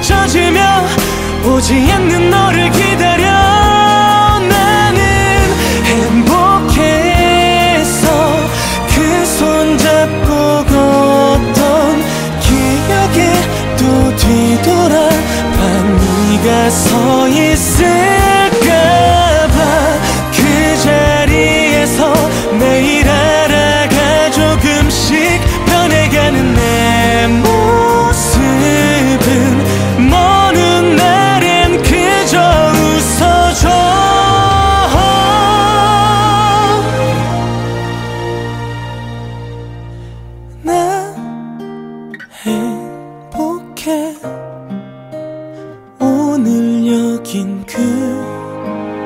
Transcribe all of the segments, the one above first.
젖으며 오지 않는 너를 기다려. 나는 행복했어 그 손 잡고 걷던 기억에 또 뒤돌아봐 네가 서 있을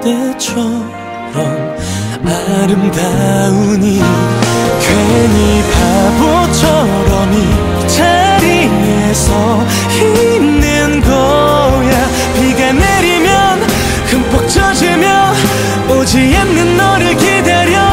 그대처럼 아름다우니 괜히 바보처럼 이 자리에서 있는 거야. 비가 내리면 흠뻑 젖으며 오지 않는 너를 기다려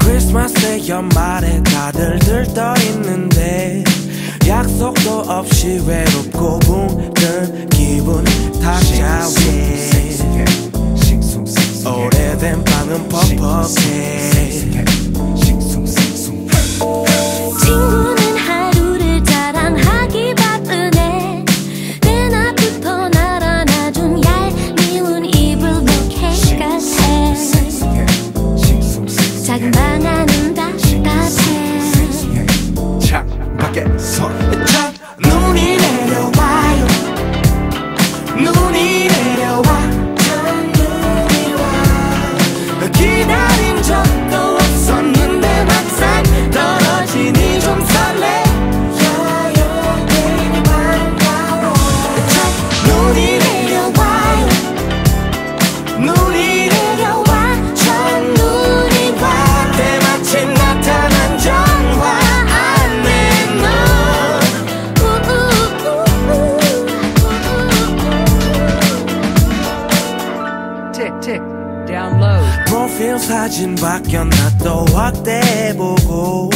크리스마스 연말에 다들 들떠 있는데 약속도 없이 외 오래된 방은 퍽퍽해. 친구는 하루를 자랑하기 바쁘네. 내 앞부터 날아놔준 얄미운 이불 목해 같아 작은 방 안은 답답해 밖에 서 Tick, tick, download. 프로필 사진 바뀌었나 또 확대해보고.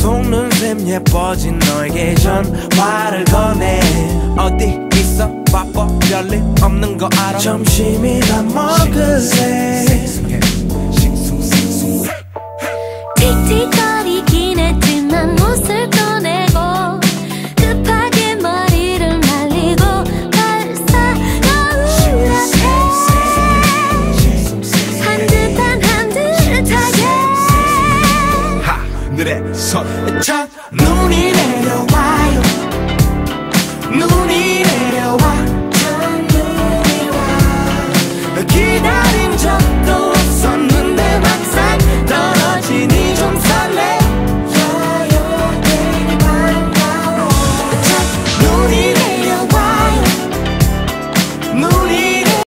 속눈 샘 예뻐진 너에게 전화를 거네 어디 있어? 바빠 별일 없는 거 알아? 점심이나 먹을래 하늘에서 첫 눈이 내려와요